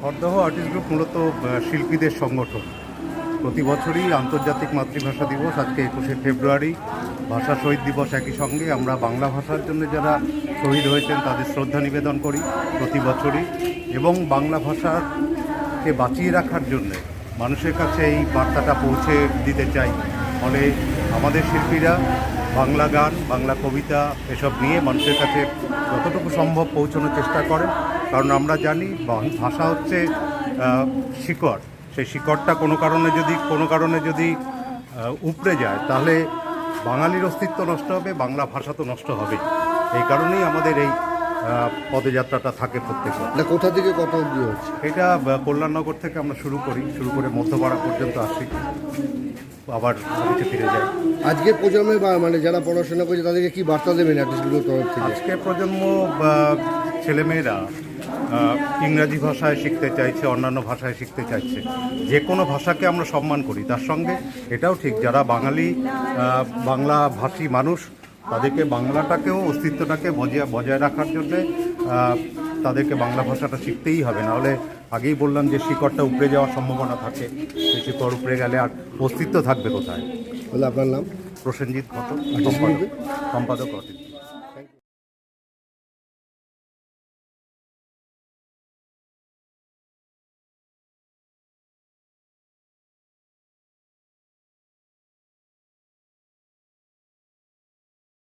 Khardah artist group মূলত শিল্পীদের সংগঠন। প্রতি বছরই আন্তর্জাতিক মাতৃভাষা দিবস, আজকে একুশে ফেব্রুয়ারি। ভাষা শহীদ দিবস একই সঙ্গে, আমরা বাংলা ভাষার জন্য যারা শহীদ হয়েছেন, তাদের শ্রদ্ধা নিবেদন করি প্রতি বছরই। এবং বাংলা ভাষাকে বাঁচিয়ে রাখার জন্য মানুষের কাছে এই বার্তাটা পৌঁছে দিতে চাই। ফলে আমাদের শিল্পীরা বাংলা গান, বাংলা কবিতা, এসব নিয়ে মানুষের কাছে যতটুকু সম্ভব পৌঁছানোর চেষ্টা করেন। কারণ আমরা জানি ভাষা হচ্ছে শিকড়। সেই শিকড়টা কোনো কারণে যদি কোনো কারণে যদি উপড়ে যায় তাহলে বাঙালির অস্তিত্ব নষ্ট হবে বাংলা ভাষা তো নষ্ট হবে এই কারণেই আমাদের এই পদযাত্রাটা থাকে প্রত্যেকবার না কোথা থেকে কত অবধি হচ্ছে? এটা কল্যাণনগর থেকে আমরা শুরু করি শুরু করে মধ্যপাড়া পর্যন্ত আসি। আবার ফিরে যাই। আজকের প্রজন্মে মানে যারা পড়াশোনা করছে তাদেরকে কি বার্তা দেবেন আর্টিস্টগুলোর তরফ থেকে? আজকে প্রজন্ম ছেলেমেয়েরা ইংরাজি ভাষায় শিখতে চাইছে অন্যান্য ভাষায় শিখতে চাইছে। যে কোনো ভাষাকে আমরা সম্মান করি তার সঙ্গে এটাও ঠিক যারা বাঙালি বাংলা ভাষী মানুষ তাদেরকে বাংলাটাকেও অস্তিত্বটাকে বজায় বজায় রাখার জন্যে তাদেরকে বাংলা ভাষাটা শিখতেই হবে। নাহলে আগেই বললাম যে শিকড়টা উপড়ে যাওয়ার সম্ভাবনা থাকে সেই শিকড় উপড়ে গেলে আর অস্তিত্ব থাকবে কোথায়? তাহলে আপনার নাম? প্রসেনজিৎ ঘটক সম্পাদক? সম্পাদক